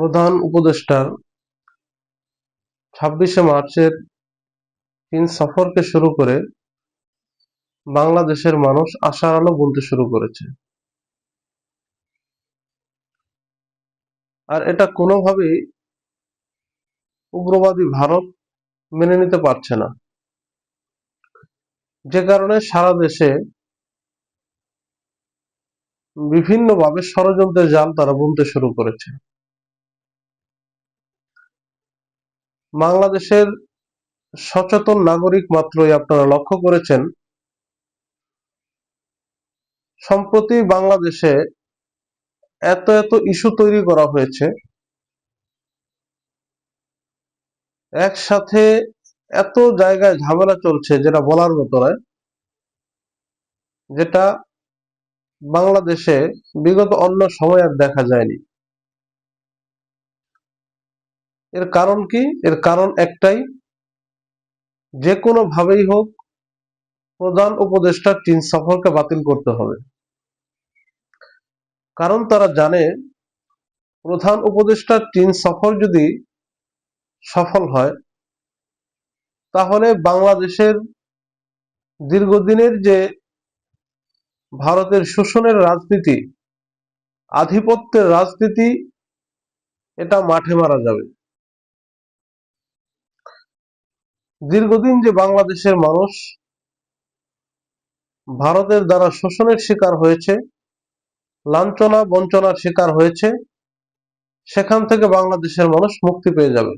প্রধান উপদেষ্টার ছাব্বিশে মার্চের চীন সফরকে শুরু করে বাংলাদেশের মানুষ আশার আলো বলতে শুরু করেছে। আর এটা কোনোভাবেই উগ্রবাদী ভারত মেনে নিতে পারছে না। যে কারণে সারা দেশে বিভিন্নভাবে ষড়যন্ত্রের জাল তারা বুনতে শুরু করেছে। বাংলাদেশের সচেতন নাগরিক মাত্রই আপনারা লক্ষ্য করেছেন, সম্প্রতি বাংলাদেশে এত এত ইস্যু তৈরি করা হয়েছে। একসাথে এত জায়গায় ঝামেলা চলছে, যেটা বলার মতো নয়, যেটা বাংলাদেশে বিগত অন্য সময় আর দেখা যায়নি। এর কারণ কি? এর কারণ একটাই। যে কোনো ভাবেই হোক, প্রধান উপদেষ্টা চীন সফরকে বাতিল করতে হবে। কারণ তারা জানে, প্রধান উপদেষ্টা চীন সফর যদি সফল হয়, তাহলে বাংলাদেশের দীর্ঘদিনের যে ভারতের শোষণের রাজনীতি, আধিপত্যের রাজনীতি, এটা মাঠে মারা যাবে। দীর্ঘদিন যে বাংলাদেশের মানুষ ভারতের দ্বারা শোষণের শিকার হয়েছে, লাঞ্ছনা, বঞ্চনার শিকার হয়েছে, সেখান থেকে বাংলাদেশের মানুষ মুক্তি পেয়ে যাবে।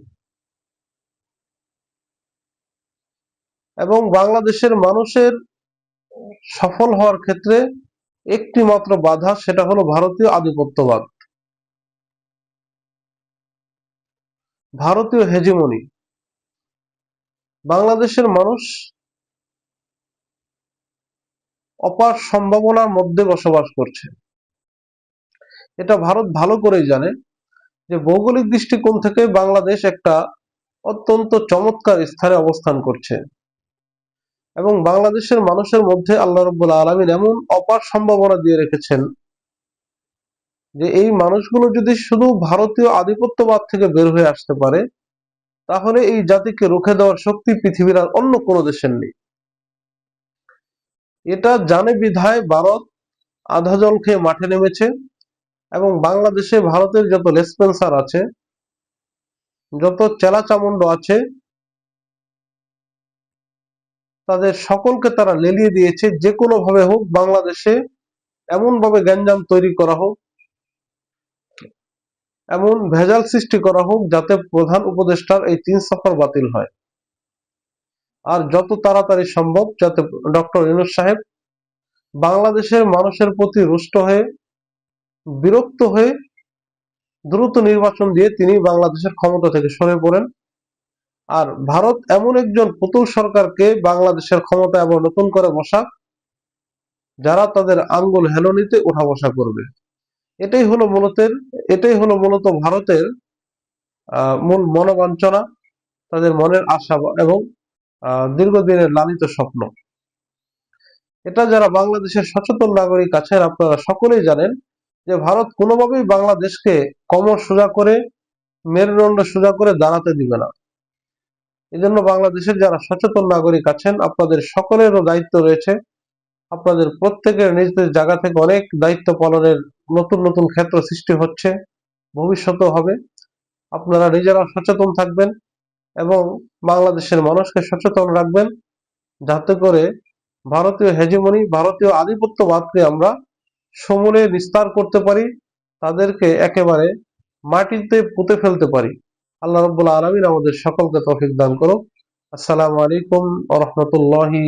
এবং বাংলাদেশের মানুষের সফল হওয়ার ক্ষেত্রে একটি মাত্র বাধা, সেটা হলো ভারতীয় আধিপত্যবাদ। ভারতীয় হেজিমনি। বাংলাদেশের মানুষ অপার সম্ভাবনার মধ্যে বসবাস করছে। এটা ভারত ভালো করেই জানে যে ভৌগোলিক দৃষ্টিকোণ থেকে বাংলাদেশ একটা অত্যন্ত চমৎকার স্থানে অবস্থান করছে। এবং বাংলাদেশের মানুষের মধ্যে আল্লাহ রব্বুল আলমিন এমন অপার সম্ভাবনা দিয়ে রেখেছেন যে এই মানুষগুলো যদি শুধু ভারতীয় আধিপত্যবাদ থেকে বের হয়ে আসতে পারে তাহলে এই জাতিকে রুখে দেওয়ার শক্তি পৃথিবীর আর অন্য কোনো দেশের নেই। এটা জানে বিধায় ভারত আধা জল খেয়ে মাঠে নেমেছে এবং বাংলাদেশে ভারতের যত লেসপেন্সার আছে, যত চেলা চামুন্ড আছে, তাদের সকলকে তারা লেলিয়ে দিয়েছে, যে কোনো ভাবে হোক বাংলাদেশে এমন ভাবে গ্যাঞ্জাম তৈরি করা হোক এমন ভেজাল সৃষ্টি করা হোক যাতে প্রধান উপদেষ্টার এই তিন সফর বাতিল হয়। আর যত তাড়াতাড়ি সম্ভব যাতে ডক্টর ইনুস সাহেব বাংলাদেশের মানুষের প্রতি রুষ্ট হয়ে, বিরক্ত হয়ে দ্রুত নির্বাচন দিয়ে তিনি বাংলাদেশের ক্ষমতা থেকে সরে পড়েন। আর ভারত এমন একজন পুতুল সরকারকে বাংলাদেশের ক্ষমতা আবার নতুন করে বসা, যারা তাদের আঙ্গুল হেলনিতে উঠা বসা করবে। এটাই হলো মূলত এটাই হলো মূলত ভারতের মূল মনোবাঞ্ছনা, তাদের মনের আশা এবং দীর্ঘদিনের লালিত স্বপ্ন। এটা যারা বাংলাদেশের সচেতন নাগরিক আছেন, আপনারা সকলেই জানেন যে ভারত কোনোভাবেই বাংলাদেশকে কমর সোজা করে, মেরুদণ্ড সোজা করে দাঁড়াতে দিবে না। এজন্য বাংলাদেশের যারা সচেতন নাগরিক আছেন, আপনাদের সকলেরও দায়িত্ব রয়েছে। আপনাদের প্রত্যেকের নিজেদের জায়গা থেকে অনেক দায়িত্ব পালনের নতুন নতুন ক্ষেত্র সৃষ্টি হচ্ছে, ভবিষ্যতেও হবে। আপনারা নিজেরা সচেতন থাকবেন এবং বাংলাদেশের মানুষকে সচেতন রাখবেন, যাতে করে ভারতীয় হেজিমনি, ভারতীয় আধিপত্যবাদকে আমরা সমূলে নিস্তার করতে পারি, তাদেরকে একেবারে মাটিতে পুঁতে ফেলতে পারি। আল্লাহ রব্বুল আলমিন আমাদের সকলকে তফিক দান করো আসসালামু আলাইকুম রহমতুল্লাহি